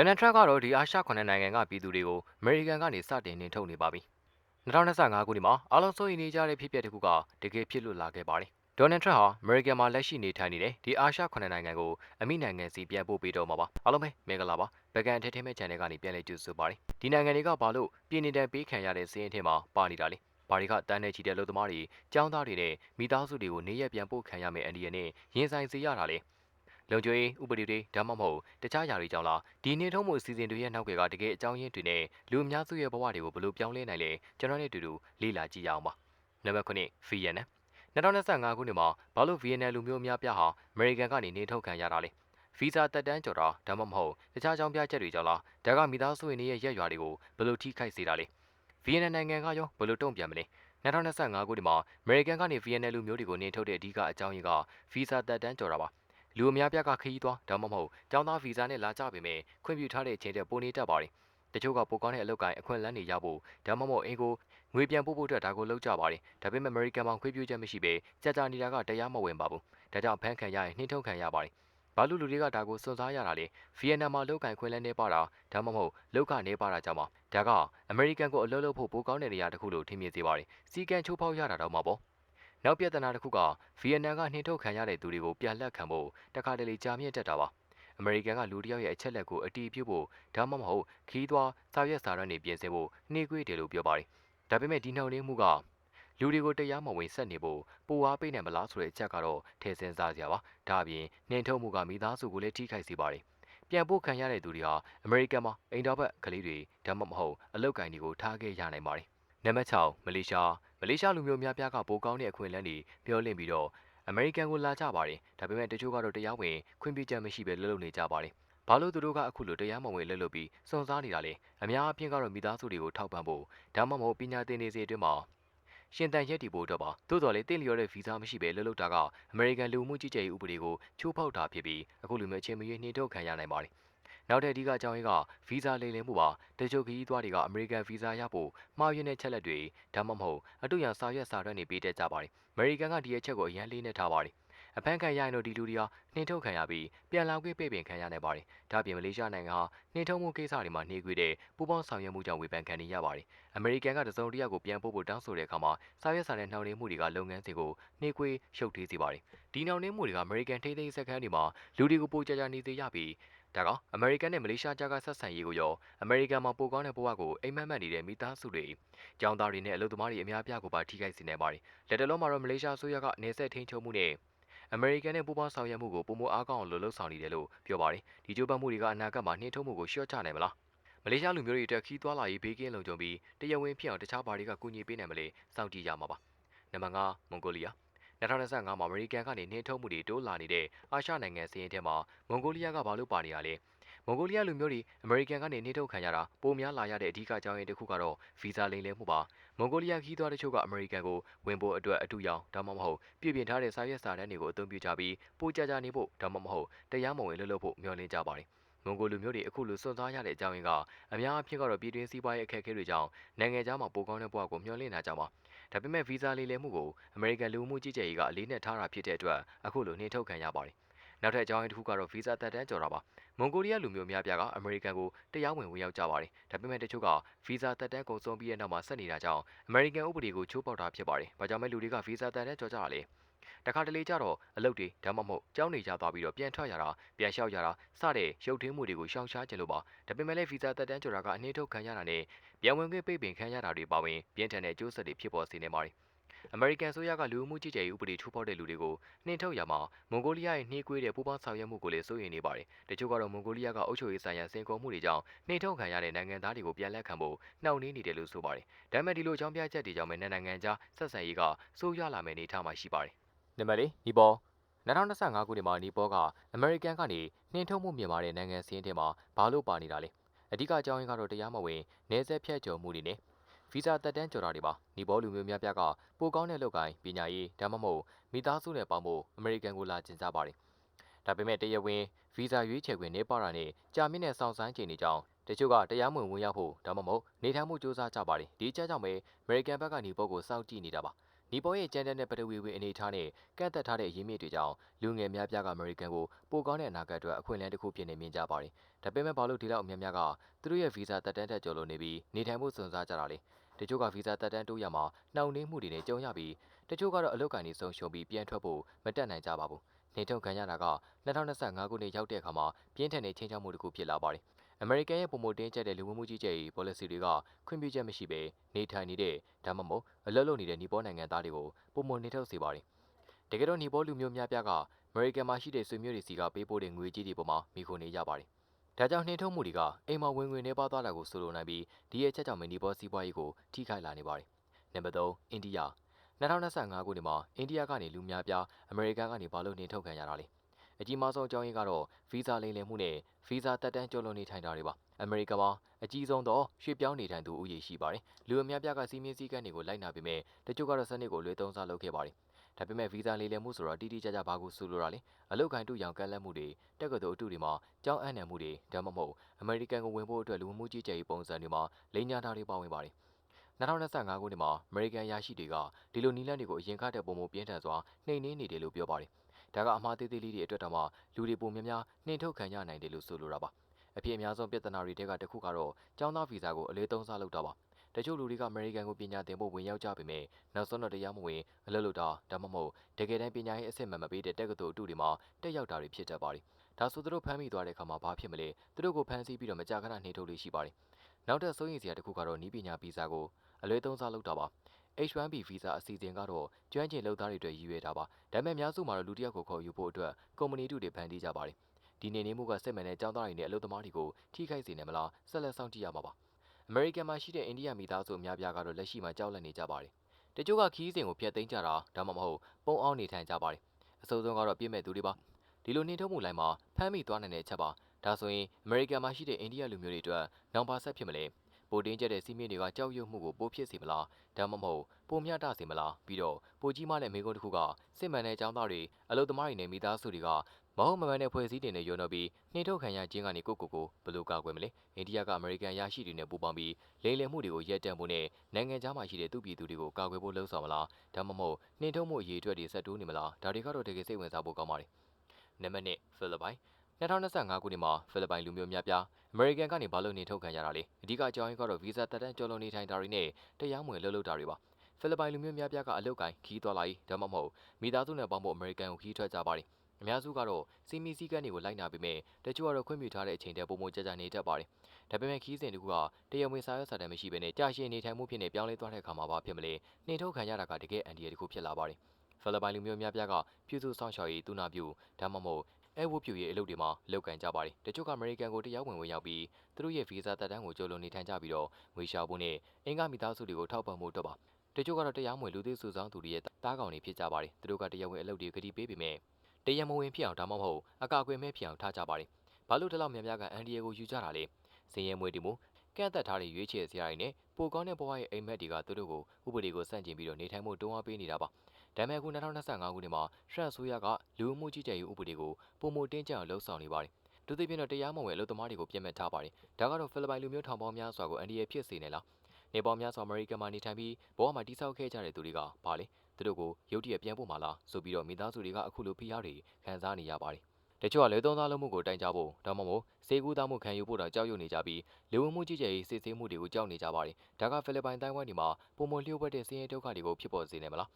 ဒေါ်နယ်ထရန့်ကတော့ဒီအာရှ9နိုင်ငံကပြည်သူတွေကိုအမေရိကန်ကနေစတင်နှင်ထုတ်နေပါပြီ2025ခုနှစ်မှာအားလုံးစိုးရိမ်နေကြတဲ့ဖြစ်ပျက်တစ်ခုကတကယ်ဖြစ်လွတ်လာခဲ့ပါတယ်ဒေါ်နယ်ထရန့်ဟာအမေရိကန်မှာလက်ရှိနေထိုင်နေတဲ့ဒီအာရှ9နိုင်ငံကိုအမိနိုင်ငံစီပြန်ပို့ပေးတော့မှာပါအားလုံးပဲမင်္ဂလာပါဘကန်အထက်ထဲမဲ့ channel ကနေပြန်လည်ကြိုဆိုပါတယ်ဒီနိုင်ငံတွေကဘာလို့ပြည်နေတန်ပေးခံရတဲ့စီးရင်ထဲမှာပါနေတာလဲဘာတွေကတန်းနေချီတဲ့လူသမားတွေចောင်းသားတွေနဲ့မိသားစုတွေကိုနေရက်ပြန်ပို့ခံရမယ့်အန္တရာယ်နဲ့ရင်ဆိုင်စေရတာလေ လုံခြုံရေးဥပဒေတွေဒါမှမဟုတ်တခြားຢာတွေကြောင့်လားဒီနေထုံးမှုအစီအစဉ်တွေရဲ့နောက်ကကတကယ်အကြောင်းရင်းတွေနဲ့လူအများစုရဲ့ဘဝတွေကိုဘယ်လိုပြောင်းလဲနိုင်လဲကျွန်တော်နဲ့အတူတူလေ့လာကြည့်ရအောင်ပါနံပါတ်9 VN 2025ခုနှစ်မှာဘာလို့ VN လူမျိုးအများပြားဟာအမေရိကန်ကနေနေထုတ်ခံရတာလဲဗီဇာတက်တန်းကျော်တာဒါမှမဟုတ်တခြားကြောင်းပြချက်တွေကြောင့်လားဒါကမိသားစုဝင်တွေရဲ့ရက်ရွာတွေကိုဘယ်လိုထိခိုက်စေတာလဲ VN နိုင်ငံကရောဘယ်လိုတုံ့ပြန်မလဲ2025ခုနှစ်မှာအမေရိကန်ကနေ VN လူမျိုးတွေကိုနေထုတ်တဲ့အဓိကအကြောင်းရင်းကဗီဇာတက်တန်းကျော်တာပါ လူအများပြားကခရီးသွားဒါမှမဟုတ်ကျောင်းသားဗီဇာနဲ့လာကြပေမဲ့ခွင့်ပြုထားတဲ့အချိန်တည်းပိုနေတတ်ပါတယ်တချို့ကပိုကောင်းတဲ့အလုပ်ကိုင်းအခွင့်အလမ်းတွေရဖို့ဒါမှမဟုတ်အင်ကိုငွေပြန်ပို့ဖို့အတွက်ဒါကိုလုပ်ကြပါတယ်ဒါပေမဲ့ American မှာခွင့်ပြုချက်မရှိဘဲကြာကြာနေတာကတရားမဝင်ပါဘူးဒါကြောင့်ဖမ်းခံရရင်နှိမ့်ထုတ်ခံရပါတယ်ဘာလို့လူတွေကဒါကိုစွန့်စားရတာလဲဗီယက်နမ်မှာလောက်ကန်ခွင့်လဲနေပါတာဒါမှမဟုတ်လောက်ကနေပါတာကြောင့်ပါဒါကအမေရိကန်ကိုအလုပ်လုပ်ဖို့ပိုကောင်းတဲ့နေရာတစ်ခုလို့ထင်မြင်စေပါတယ်စီကံချိုးဖောက်ရတာတော့မှာပေါ့ နောက်ပြဿနာတစ်ခုကဗီယက်နမ်ကနှင်ထုတ်ခံရတဲ့သူတွေကိုပြန်လက်ခံဖို့တခါတလေကြာမြင့်တက်တာပါအမေရိကန်ကလူတယောက်ရဲ့အချက်လက်ကိုအတီးပြုတ်ဖို့ဒါမှမဟုတ်ခီးသွားစာရွက်စာတမ်းတွေပြင်ဆင်ဖို့နှိကွေးတယ်လို့ပြောပါတယ်ဒါပေမဲ့ဒီနှောင့်နှေးမှုကလူတွေကိုတရားမဝင်ဆက်နေဖို့ပိုအားပေးနိုင်မလားဆိုတဲ့အချက်ကတော့ထည့်စင်စားစရာပါဒါအပြင်နှင်ထုတ်မှုကမိသားစုကိုလည်းထိခိုက်စေပါတယ်ပြန်ပို့ခံရတဲ့သူတွေဟာအမေရိကန်မှာအိမ်တော်ဘက်ကလေးတွေဒါမှမဟုတ်အလုတ်ကင်တွေကိုထားခဲ့ရနိုင်ပါတယ် နံပါတ်6မလေးရှားမလေးရှားလူမျိုးများပြားကပိုကောင်းတဲ့အခွင့်အလမ်းတွေပြောလင့်ပြီးတော့အမေရိကန်ကိုလာကြပါတယ်ဒါပေမဲ့တချို့ကတော့တရားဝင်ခွင့်ပြုချက်မရှိဘဲလှုပ်လှုပ်နေကြပါတယ်ဘာလို့သူတို့ကအခုလိုတရားမဝင်လှုပ်လှုပ်ပြီးစုံစားနေတာလဲအများအပြားကတော့မိသားစုတွေကိုထောက်ပံ့ဖို့ဒါမှမဟုတ်ပညာသင်နေစေအတွင်းမှာရှင်တန်ရက်တီဖို့တော့ပါသို့တော်လည်းတင့်လျော်တဲ့ဗီဇာမရှိဘဲလှုပ်လှုပ်တာကအမေရိကန်လူမှုကြီးကြပ်ရေးဥပဒေကိုချိုးဖောက်တာဖြစ်ပြီးအခုလူမျိုးချင်းမရွေးနှင်ထုတ်ခံရနိုင်ပါတယ် နောက်တဲ့အဓိကအကြောင်းရင်းကဗီဇာလိမ်လည်မှုပါတချို့ခရီးသွားတွေကအမေရိကန်ဗီဇာရဖို့မှားယွင်းတဲ့ချက်လက်တွေဒါမှမဟုတ်အတူရန်စာရွက်စာတမ်းတွေပေးတတ်ကြပါတယ်အမေရိကန်ကဒီအချက်ကိုအရန်လေးနဲ့ထားပါတယ်အဖမ်းခံရရင်တော့ဒီလူတွေဟာနှင်ထုတ်ခံရပြီးပြန်လာခွင့်ပေးပင်ခံရနိုင်ပါတယ်။ဒါ့အပြင်မလေးရှားနိုင်ငံဟာနှင်ထုတ်မှုကိစ္စတွေမှာနှေးကွေးတဲ့ပူးပေါင်းဆောင်ရွက်မှုကြောင့်ဝေဖန်ခံနေရပါတယ်။အမေရိကန်ကတစုံတရာကိုပြန်ပို့ဖို့တောင်းဆိုတဲ့အခါမှာစာရွက်စာတမ်းနှောင့်နှေးမှုတွေကလုပ်ငန်းစဉ်ကိုနှေးကွေးရှုပ်ထွေးစေပါတယ်။ဒီနှောင့်နှေးမှုတွေကအမေရိကန်ထိန်းသိမ်းစခန်းတွေမှာလူတွေကိုပိုကြကြနေစေရပြီး ဒါကအမေရိကန်နဲ့မလေးရှားကြားကဆက်ဆံရေးကိုရောအမေရိကန်မှာပိုကောင်းတဲ့ဘဝကိုအိမ်မက်မက်နေတဲ့မိသားစုတွေကျောင်းသားတွေနဲ့အလုပ်သမားတွေအများပြားကိုပါထိခိုက်စေနိုင်ပါတယ်။လက်တလုံးမှာတော့မလေးရှားဆိုရကနေဆက်ထိန်းချုပ်မှုနဲ့အမေရိကန်နဲ့ပူးပေါင်းဆောင်ရွက်မှုကိုပုံမအားကောင်းအောင်လှုပ်ဆောင်နေတယ်လို့ပြောပါတယ်။ဒီကြိုးပမ်းမှုတွေကအနာဂတ်မှာနှင်းထုတ်မှုကိုလျှော့ချနိုင်မလား။မလေးရှားလူမျိုးတွေအတွက်ခီးသွွာလာရေးဘေးကင်းလုံခြုံပြီးတရားဝင်ဖြစ်အောင်တခြားဘာတွေကကူညီပေးနိုင်မလဲစောင့်ကြည့်ရမှာပါ။နံပါတ်5မွန်ဂိုလီးယား 2025မှာအမေရိကန်ကနေနှင်းထုတ်မှုတွေတိုးလာနေတဲ့အာရှနိုင်ငံစီးရင်ထဲမှာမွန်ဂိုလီးယားကဘာလို့ပါနေရလဲမွန်ဂိုလီးယားလူမျိုးတွေအမေရိကန်ကနေနှိထုတ်ခံရတာပိုများလာရတဲ့အဓိကအကြောင်းရင်းတစ်ခုကတော့ဗီဇာလိမ်လည်မှုပါမွန်ဂိုလီးယားခီးသွွားတချို့ကအမေရိကန်ကိုဝင်ဖို့အတွက်အတူရောင်ဒါမှမဟုတ်ပြည်ပြင်ထားတဲ့စာရွက်စာတမ်းတွေကိုအသုံးပြုကြပြီးပိုကြကြနေဖို့ဒါမှမဟုတ်တရားမဝင်လှုပ်လှုပ်ဖို့မျှော်လင့်ကြပါတယ် မွန်ဂိုလူမျိုးတွေအခုလိုစွန့်စားရတဲ့အကြောင်းရင်းကအများအပြားကတော့ပြည်တွင်းစီးပွားရေးအခက်အခဲတွေကြောင့်နိုင်ငံခြားမှာပိုကောင်းတဲ့ဘဝကိုမျှော်လင့်နေကြပါဒါပေမဲ့ဗီဇာလေးလည်မှုကိုအမေရိကန်လူမှုကြီးကြပ်ရေးကအလေးနဲ့ထားတာဖြစ်တဲ့အတွက်အခုလိုနှင်ထုတ်ခံရပါတယ်နောက်ထပ်အကြောင်းရင်းတစ်ခုကတော့ဗီဇာတက်တန်းကြော်တာပါမွန်ဂိုလီးယားလူမျိုးများပြားကအမေရိကန်ကိုတရားဝင်ဝင်ရောက်ကြပါတယ်ဒါပေမဲ့တချို့ကဗီဇာတက်တန်းကုန်ဆုံးပြီးတဲ့နောက်မှာဆက်နေတာကြောင့်အမေရိကန်ဥပဒေကိုချိုးဖောက်တာဖြစ်ပါတယ်ဘာကြောင့်လဲလူတွေကဗီဇာတက်တန်းကြော်ကြတာလဲ တခါတလေကျတော့အလုပ်တွေဒါမှမဟုတ်ကြောင်းနေကြသွားပြီးတော့ပြန်ထွက်ရတာပြန်လျှောက်ရတာစတဲ့ရုပ်ထင်းမှုတွေကိုရှောင်ရှားကြလို့ပါဒါပေမဲ့လည်းဗီဇာတက်တန်းကြော်တာကအနှင်းထုတ်ခံရတာနဲ့ပြန်ဝင်ခွင့်ပိတ်ပင်ခံရတာတွေပါဝင်ပြင်းထန်တဲ့အကျိုးဆက်တွေဖြစ်ပေါ်စေနေပါတယ်အမေရိကန်ဆိုရကလူမှုကြီးကြပ်ရေးဥပဒေချိုးဖောက်တဲ့လူတွေကိုနှင်ထုတ်ရမှာမွန်ဂိုလီးယားရဲ့နှေးကွေးတဲ့ပူးပေါင်းဆောင်ရွက်မှုကိုလည်းစိုးရိမ်နေပါတယ်။တချို့ကတော့မွန်ဂိုလီးယားကအုပ်ချုပ်ရေးဆိုင်ရာစင်ကုန်မှုတွေကြောင့်နှင်ထုတ်ခံရတဲ့နိုင်ငံသားတွေကိုပြန်လက်ခံဖို့နှောင့်နှေးနေတယ်လို့ဆိုပါတယ်။ဒါပေမဲ့ဒီလိုအကြောင်းပြချက်တွေကြောင့်လည်းနိုင်ငံခြားဆက်ဆံရေးကဆိုးရွားလာမယ့်အနေအထားမှာရှိပါတယ်။ နံပါတ်၄နီပေါ်2025ခုနှစ်မှာနီပေါ်ကအမေရိကန်ကနေနှင်ထုတ်မှုမြင်မာတဲ့နိုင်ငံစင်းထဲမှာဘာလို့ပါနေတာလဲ။အဓိကအကြောင်းရင်းကတော့တရားမဝင်နေဆက်ဖြတ်ကျော်မှုတွေနဲ့ဗီဇာတက်တန်းကြော်တာတွေပါနီဘောလူမျိုးများပြားကပိုကောင်းတဲ့လုပ်ကိုင်ပညာရေးဒါမှမဟုတ်မိသားစုနဲ့ပေါင်းဖို့အမေရိကန်ကိုလာကျင်ကြပါတယ်ဒါပေမဲ့တရားဝင်ဗီဇာရွေးချယ်ခွင့်နေပါတာနဲ့ကြာမြင့်တဲ့စောင့်ဆိုင်းချိန်တွေကြောင့်တချို့ကတရားမဝင်ဝင်ရောက်ဖို့ဒါမှမဟုတ်နေထိုင်မှုစ조사ကြပါတယ်ဒီအချက်ကြောင့်ပဲအမေရိကန်ဘက်ကနေပုတ်ကိုစောင့်ကြည့်နေတာပါ နီပေါ်ရဲ့ကြမ်းတမ်းတဲ့ပထဝီဝင်အနေအထားနဲ့ကန့်သက်ထားတဲ့အရင်းမြစ်တွေကြောင့်လူငယ်များပြားကအမေရိကန်ကိုပိုကောင်းတဲ့အနာဂတ်အတွက်အခွင့်အလမ်းတစ်ခုဖြစ်နေမြင်ကြပါတယ်။ဒါပေမဲ့ဘာလို့ဒီလောက်အများများကသူတို့ရဲ့ဗီဇာတက်တန်းတက်ကျော်လို့နေပြီးနေထိုင်မှုစွန့်စားကြတာလဲ။တချို့ကဗီဇာတက်တန်းတိုးရမှာနှောင့်နှေးမှုတွေနဲ့ကြုံရပြီးတချို့ကတော့အလုပ်ကိုင်နေဆုံးရှုံးပြီးပြန်ထွက်ဖို့မတက်နိုင်ကြပါဘူး။နေထုတ်ခံရတာက2025ခုနှစ်ရောက်တဲ့အခါမှာပြင်းထန်တဲ့ချင်းချောက်မှုတစ်ခုဖြစ်လာပါတယ်။ အမေရိကန်ရဲ့ပုံမတင်းကျပ်တဲ့လူဝင်မှုကြီးကြပ်ရေး policy တွေကခွင့်ပြုချက်မရှိဘဲနေထိုင်နေတဲ့ဒါမှမဟုတ်အလုပ်လုပ်နေတဲ့နီပေါ်နိုင်ငံသားတွေကိုပုံမနေထုတ်စေပါတယ်။တကယ်တော့နီပေါ်လူမျိုးများပြားကအမေရိကန်မှာရှိတဲ့ဆွေမျိုးတွေစီကပေးပို့တဲ့ငွေကြေးတွေပေါ်မှာမိခိုနေရပါတယ်။ဒါကြောင့်နှင်းထုတ်မှုတွေကအိမ်မှာဝင်ငွေနေပါသွားတာကိုဆိုလိုနိုင်ပြီးဒီရဲ့ချက်ကြောင့်မနီပေါ်စီးပွားရေးကိုထိခိုက်လာနေပါတယ်။နံပါတ်3အိန္ဒိယ2025ခုနှစ်မှာအိန္ဒိယကနေလူများပြားအမေရိကန်ကနေဘာလို့နှင်းထုတ်ခံရတာလဲ။ အကြီးမားဆုံးအကြောင်းရင်းကတော့ဗီဇာလိမ်လည်မှုနဲ့ဗီဇာတက်တန်းကျော်လွန်နေထိုင်တာတွေပါအမေရိကန်မှာအကြီးဆုံးသောရွှေ့ပြောင်းနေထိုင်သူဦးရေရှိပါတယ်လူအများပြားကစီးမင်းစည်းကမ်းတွေကိုလိုက်နာပေမဲ့တချို့ကတော့စနစ်ကိုလွှဲသုံးစားလုပ်ခဲ့ပါတယ်ဒါပေမဲ့ဗီဇာလိမ်လည်မှုဆိုတော့တိတိကျကျဘာကိုဆိုလိုတာလဲအလုတ်ခိုင်တူရောင်ကန့်လန့်မှုတွေတက်ကတော်အတူတွေမှာကြောင်းအံ့နံမှုတွေဒါမှမဟုတ်အမေရိကန်ကိုဝင်ဖို့အတွက်လူမှုကြီးကြပ်ရေးပုံစံတွေမှာလိမ်ညာတာတွေပါဝင်ပါတယ်2025ခုနှစ်မှာအမေရိကန်ရရှိတွေကဒီလိုနီလန်တွေကိုအရင်ကတည်းကပုံမပြင်းထန်စွာနှိမ်နင်းနေတယ်လို့ပြောပါတယ်။ ဒါကအမှားသေးသေးလေးတွေအတွက်တောင်မှလူတွေပုံများများနှင်ထုတ်ခံရနိုင်တယ်လို့ဆိုလိုတာပါ။အဖြစ်အများဆုံးပြဿနာတွေတဲကတစ်ခုကတော့ကျောင်းသားဗီဇာကိုအလေးသုံးစားလုပ်တာပါ။တချို့လူတွေကအမေရိကန်ကိုပညာသင်ဖို့ဝင်ရောက်ကြပေမဲ့နောက်ဆုံးတော့တရားမဝင်အလုပ်လုပ်တာဒါမှမဟုတ်တကယ်တမ်းပညာရေးအဆင့်မှန်မပေးတဲ့တက္ကသိုလ်အတူတွေမှာတက်ရောက်တာတွေဖြစ်တတ်ပါတယ်။ဒါဆိုသူတို့ဖမ်းမိသွားတဲ့အခါမှာဘာဖြစ်မလဲ။သူတို့ကိုဖမ်းဆီးပြီးတော့မကြာခဏနှင်ထုတ်လို့ရှိပါတယ်။နောက်ထပ်စိုးရိမ်စရာတစ်ခုကတော့နီးပညာဗီဇာကိုအလွဲသုံးစားလုပ်တာပါ H1B ဗီဇာအစီအစဉ်ကတော့ကျွမ်းကျင်လုပ်သားတွေအတွက်ရည်ရွယ်တာပါဒါပေမဲ့အများစုမှာတော့လူတစ်ယောက်ကိုခေါ်ယူဖို့အတွက်ကုမ္ပဏီတို့တွေဖန်တီးကြပါတယ်ဒီနေနေမှုကစစ်မှန်တဲ့ចောင်းသားတွေနဲ့အလုပ်သမားတွေကိုထိခိုက်စေနိုင်မလားဆက်လက်စောင့်ကြည့်ရမှာပါအမေရိကန်မှာရှိတဲ့အိန္ဒိယမိသားစုအများပြားကတော့လက်ရှိမှာကြောက်လန့်နေကြပါတယ်တချို့ကခီးစဉ်ကိုဖျက်သိမ်းကြတာဒါမှမဟုတ်ပုံအောင်နေထိုင်ကြပါတယ်အစိုးဆုံးကတော့ပြည့်မဲ့သူတွေပါဒီလိုနှင်းထုတ်မှုလိုက်မှာဖမ်းမိသွားနိုင်တဲ့ချက်ပါဒါဆိုရင်အမေရိကန်မှာရှိတဲ့အိန္ဒိယလူမျိုးတွေအတွက်နောင်ပါဆက်ဖြစ်မလဲ ပိုတင်းကျတဲ့စီးမင်းတွေကကြောက်ရွံ့မှုကိုပိုဖြစ်စေမလားဒါမှမဟုတ်ပိုမျှတစေမလားပြီးတော့ပိုကြီးမားတဲ့မိကုန်းတစ်ခုကစစ်မှန်တဲ့အကြောင်းသားတွေအလုသမားတွေနဲ့မိသားစုတွေကမဟုတ်မမှန်တဲ့ဖွဲ့စည်းတင်တွေရုံတော့ပြီးနှိမ့်ထုတ်ခံရခြင်းကနေကိုကိုကိုဘယ်လိုကာကွယ်မလဲအိန္ဒိယကအမေရိကန်ရရှိတွေနဲ့ပူးပေါင်းပြီးလိမ်လည်မှုတွေကိုရပ်တန့်ဖို့နဲ့နိုင်ငံခြားမှာရှိတဲ့သူပြည်သူတွေကိုကာကွယ်ဖို့လှုံ့ဆော်မလားဒါမှမဟုတ်နှိမ့်ထုတ်မှုအရေးအတွက်တွေဆက်တိုးနေမလားဒါတွေကတော့တကယ်စိတ်ဝင်စားဖို့ကောင်းပါတယ်နံပါတ်1ဖိလစ်ပိုင် 2025ခုနှစ်မှာဖိလစ်ပိုင်လူမျိုးများပြားအမေရိကန်ကနေဘာလို့နေထုတ်ခံရတာလဲအဓိကအကြောင်းရင်းကတော့ဗီဇာတက်တန်းကျော်လွန်နေထိုင်တာတွေနဲ့တရားမဝင်လှုပ်လှုပ်တာတွေပါဖိလစ်ပိုင်လူမျိုးများပြားကအလုတ်ကိုင်းခီးသွားလာရေးဒါမှမဟုတ်မိသားစုနဲ့ပေါင်းဖို့အမေရိကန်ကိုခီးထွက်ကြပါတယ်အများစုကတော့စီမီစည်းကမ်းတွေကိုလိုက်နာပေမဲ့တချို့ကတော့ခွင့်ပြုထားတဲ့အချိန်တည်းပုံမကြကြနေတတ်ပါတယ်။ဒါပေမဲ့ခီးစဉ်တကူကတရားဝင်စာရွက်စာတမ်းမရှိဘဲနဲ့ကြာရှည်နေထိုင်မှုဖြစ်နေပြောင်းလဲသွားတဲ့အခါမှာဘာဖြစ်မလဲ။နှင်ထုတ်ခံရတာကတကယ်အန်ဒီရတခုဖြစ်လာပါတယ်။ဖိလစ်ပိုင်လူမျိုးများပြားကပြုစုဆောင်ရှောက်ရေးတူနာပြူဒါမှမဟုတ် အဲဝတ်ပြူရဲ့အလုပ်တွေမှာလောက်ကန်ကြပါတယ်။တချို့ကအမေရိကန်ကိုတရားဝင်ဝင်ရောက်ပြီးသူတို့ရဲ့ဗီဇာတက်တန်းကိုကြိုးလုံးနေထိုင်ကြပြီးတော့ငွေရှာဖို့နဲ့အင်္ဂါမိသားစုတွေကိုထောက်ပံ့ဖို့တော့ပါ။တချို့ကတော့တရားမဝင်လူသစ်စုဆောင်သူတွေရဲ့တားကောင်တွေဖြစ်ကြပါတယ်။သူတို့ကတရားဝင်အလုပ်တွေကတိပေးပေမဲ့တရမဝင်ဖြစ်အောင်ဒါမှမဟုတ်အကာအကွယ်မဲ့ဖြစ်အောင်ထားကြပါတယ်။ဘာလို့ဒီလောက်များများကအန်ဒီယေကိုယူကြတာလဲ။စင်ရဲမွေးတီမူကန့်သက်ထားတဲ့ရွေးချယ်စရာတွေနဲ့ပိုကောင်းတဲ့ဘဝရဲ့အိမ်မက်တွေကသူတို့ကိုဥပဒေကိုစန့်ကျင်ပြီးတော့နေထိုင်မှုတွန်းအားပေးနေတာပါ။ ဒါပေမဲ့အခု2025ခုနှစ်မှာရှရန့်ဆိုးရကလူမှုကြီးကြပ်ရေးဥပဒေကိုပုံမတင်းကျပ်အောင်လှုံ့ဆော်နေပါတယ်။ဒုတိယပြတော့တရားမဝင်အလုပ်သမားတွေကိုပြင်မဲ့ထားပါတယ်။ဒါကတော့ဖိလစ်ပိုင်လူမျိုးထောင်ပေါင်းများစွာကိုအန်ဒီယေဖြစ်စေနေလား။နေပေါင်းများစွာအမေရိကန်မှာနေထိုင်ပြီးဘဝမှာတိစောက်ခဲ့ကြတဲ့သူတွေကဘာလဲသူတို့ကိုရုတ်တရက်ပြန်ပို့မှာလားဆိုပြီးတော့မိသားစုတွေကအခုလိုဖိအားတွေခံစားနေရပါတယ်တချို့ကလေသုံးသားလုံးမှုကိုတိုင်ကြဖို့ဒါမှမဟုတ်စေကူးသားမှုခံယူဖို့တော့ကြောက်ရွံ့နေကြပြီးလူဝင်မှုကြီးကြပ်ရေးစစ်ဆေးမှုတွေကိုကြောက်နေကြပါတယ်ဒါကဖိလစ်ပိုင်တိုင်းဝမ်ဒီမှာပုံမလျှို့ဝှက်တဲ့စည်ရင်ဒုက္ခတွေကိုဖြစ်ပေါ်စေနေမလား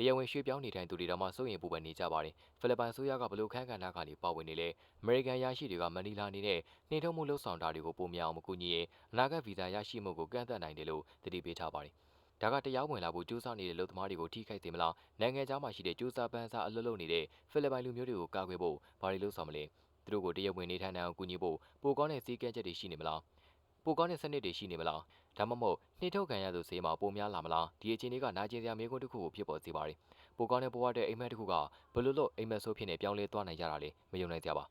တရားဝင်ရွှေ့ပြောင်းနေထိုင်သူတွေတော့မှစိုးရင်ပူပန်နေကြပါတယ်ဖိလစ်ပိုင်ဆိုရကဘလို့ခန့်ခန့်နာကနေပါဝင်နေလေအမေရိကန်ရရှိတွေကမနီလာနေနဲ့နှင်ထုတ်မှုလှုပ်ဆောင်တာတွေကိုပုံမြအောင်မကူညီရင်အနာဂတ်ဗီဇာရရှိမှုကိုကန့်သတ်နိုင်တယ်လို့တတိပေးထားပါတယ်ဒါကတရားဝင်လာဖို့ကြိုးစားနေတဲ့လူသမားတွေကိုထိခိုက်စေမလားနိုင်ငံခြားမှာရှိတဲ့ကြိုးစားပန်းစားအလုပ်လုပ်နေတဲ့ဖိလစ်ပိုင်လူမျိုးတွေကိုကာကွယ်ဖို့ဘာတွေလုပ်ဆောင်မလဲသူတို့ကိုတရားဝင်နေထိုင်နိုင်အောင်ကူညီဖို့ပိုကောင်းတဲ့စည်းကမ်းချက်တွေရှိနေမလားပိုကောင်းတဲ့စနစ်တွေရှိနေမလား ဒါမှမဟုတ်နှိထုတ်ခံရသူဈေးမှာပိုများလာမလားဒီအခြေအနေကနာကျင်စရာမျိုးတစ်ခုကိုဖြစ်ပေါ်စေပါတယ်ပိုကောင်းတဲ့ဘဝတဲ့အိမ်မက်တစ်ခုကဘယ်လိုလို့အိမ်မက်ဆိုးဖြစ်နေပြောင်းလဲသွားနိုင်ကြတာလဲမယုံနိုင်ကြပါ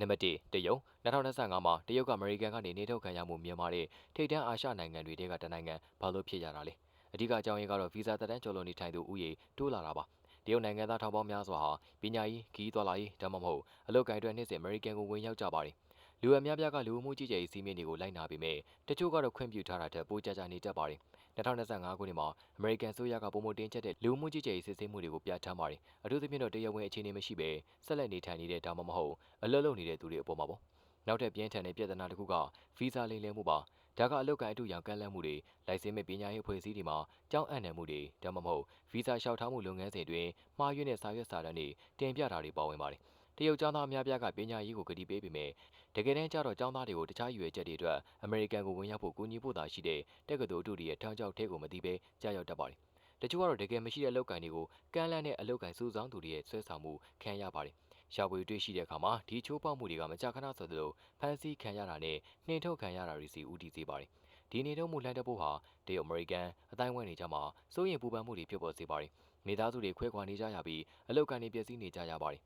နံပါတ်1တရုတ်2025မှာတရုတ်ကအမေရိကန်ကနေနေထုတ်ခံရမှုမြန်မာတဲ့ထိပ်တန်းအာရှနိုင်ငံတွေတဲကတနိုင်ငံဘာလို့ဖြစ်ရတာလဲအဓိကအကြောင်းရင်းကတော့ဗီဇာတက်တန်းကျော်လွန်နေထိုင်သူဥယေတိုးလာတာပါတရုတ်နိုင်ငံသားထောင်ပေါင်းများစွာဟာပညာရေးခီးသွားလာရေးဒါမှမဟုတ်အလုပ်ကိုင်တွေနှစ်စဉ်အမေရိကန်ကိုဝင်ရောက်ကြပါတယ် လူအများပြားကလူမှုကြီးကြပ်ရေးစည်းမျဉ်းတွေကိုလိုက်နာပေမဲ့တချို့ကတော့ခွင့်ပြုထားတာထက်ပိုကြကြနေတတ်ပါတယ်2025ခုနှစ်မှာအမေရိကန်ဆိုရကပုံမတင်ချက်တဲ့လူမှုကြီးကြပ်ရေးစစ်ဆေးမှုတွေကိုပြဋ္ဌာန်းပါတယ်အထူးသဖြင့်တော့တရားဝင်အခြေအနေမရှိဘဲဆက်လက်နေထိုင်နေတဲ့ဒါမှမဟုတ်အလုပ်လုပ်နေတဲ့သူတွေအပေါ်မှာပေါ့နောက်ထပ်ပြင်းထန်တဲ့ပြဿနာတစ်ခုကဗီဇာလိမ်လည်မှုပါဒါကအလုတ်ကန်အတူရောင်ကန့်လန့်မှုတွေလိုင်စင်မဲ့ပညာရေးအဖွဲ့အစည်းတွေမှာကြောင်းအံ့နယ်မှုတွေဒါမှမဟုတ်ဗီဇာလျှောက်ထားမှုလုပ်ငန်းစဉ်တွင်မှားယွင်းတဲ့စာရွက်စာတမ်းတွေတင်ပြတာတွေပါဝင်ပါတယ် တရုတ်ကျောင်းသားအများပြားကပညာရေးကိုကတိပေးပေမဲ့တကယ်တမ်းကျတော့ကျောင်းသားတွေကိုတခြားရွေချက်တွေအတွက်အမေရိကန်ကိုဝင်ရောက်ဖို့ကူညီဖို့သာရှိတဲ့တက္ကသိုလ်အတူတွေရဲ့ထောင်ချောက်ထဲကိုမသိဘဲကြားရောက်တတ်ပါတယ်တချို့ကတော့တကယ်မရှိတဲ့အလုပ်ကိုင်တွေကိုကမ်းလှမ်းတဲ့အလုပ်ကိုင်စုဆောင်းသူတွေရဲ့ဆွဲဆောင်မှုခံရပါတယ်ရှာဖွေတွေ့ရှိတဲ့အခါမှာဒီချိုးပေါက်မှုတွေကမကြာခဏဆိုသလိုဖမ်းဆီးခံရတာနဲ့နှင်ထုတ်ခံရတာတွေစီဦးတည်စေပါတယ်ဒီနေထုတ်မှုလှမ်းတဲ့ဖို့ဟာတရုတ်အမေရိကန်အတိုင်းဝိုင်းနေကြမှာစိုးရင်ပူပန်မှုတွေဖြစ်ပေါ်စေပါတယ်မိသားစုတွေခွဲခွာနေကြရပြီးအလောက်ကန်တွေပျက်စီးနေကြရပါတယ်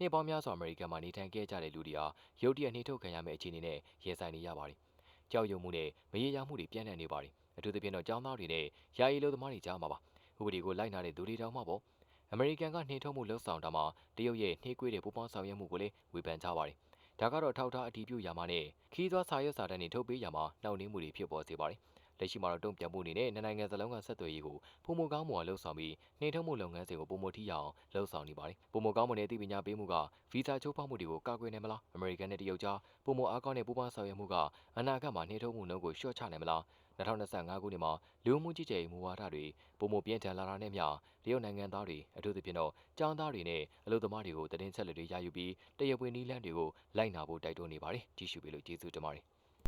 နှစ်ပေါင်းများစွာအမေရိကန်မှာနေထိုင်ခဲ့ကြတဲ့လူတွေဟာရုတ်တရက်နှိထုတ်ခံရမယ့်အခြေအနေနဲ့ရင်ဆိုင်နေရပါတယ်။ကြောက်ရွံ့မှုနဲ့မရေရာမှုတွေပြန့်နှံ့နေပါတယ်။အထူးသဖြင့်တော့ကျောင်းသားတွေနဲ့ယာယီလူသမားတွေကြားမှာပါ။ဥပဒေကိုလိုက်နာတဲ့သူတွေတောင်မှပေါ့။အမေရိကန်ကနှိထုတ်မှုလှုပ်ဆောင်တာမှာတရုတ်ရဲ့နှိကွေးတဲ့ပူပေါင်းဆောင်ရွက်မှုကိုလည်းဝေဖန်ကြပါတယ်။ဒါကတော့ထောက်ထားအတည်ပြုရမှာနဲ့ခီးသွွားစာရွက်စာတမ်းတွေထုတ်ပေးရမှာနှောင့်နှေးမှုတွေဖြစ်ပေါ်စေပါတယ်။ လက်ရှိမှာတော့တုံ့ပြန်မှုအနေနဲ့နှစ်နိုင်ငံစလုံးကဆက်သွယ်ရေးကိုပုံမကောင်းမှုအလှုပ်ဆောင်ပြီးနှိထုတ်မှုလုပ်ငန်းစဉ်ကိုပုံမထိရအောင်လှုပ်ဆောင်နေပါတယ်။ပုံမကောင်းမှုနဲ့အသိပညာပေးမှုကဗီဇာချိုးဖောက်မှုတွေကိုကာကွယ်နိုင်မလား။အမေရိကန်နဲ့တရုတ်ကြားပုံမအားကောင်းတဲ့ပူးပေါင်းဆောင်ရွက်မှုကအနာဂတ်မှာနှိထုတ်မှုနှုန်းကိုလျှော့ချနိုင်မလား။2025ခုနှစ်မှာလူမှုကြီးကြပ်ရေးမူဝါဒတွေပုံမပြင်းထန်လာတာနဲ့မျှတရုတ်နိုင်ငံသားတွေအထူးသဖြင့်တော့ကျောင်းသားတွေနဲ့အလုပ်သမားတွေကိုတည်င်းချက်လက်တွေရယူပြီးတရပွေနီးလန်းတွေကိုလိုက်နာဖို့တိုက်တွန်းနေပါတယ်။ကြည့်ရှုပေးလို့ကျေးဇူးတင်ပါတယ်။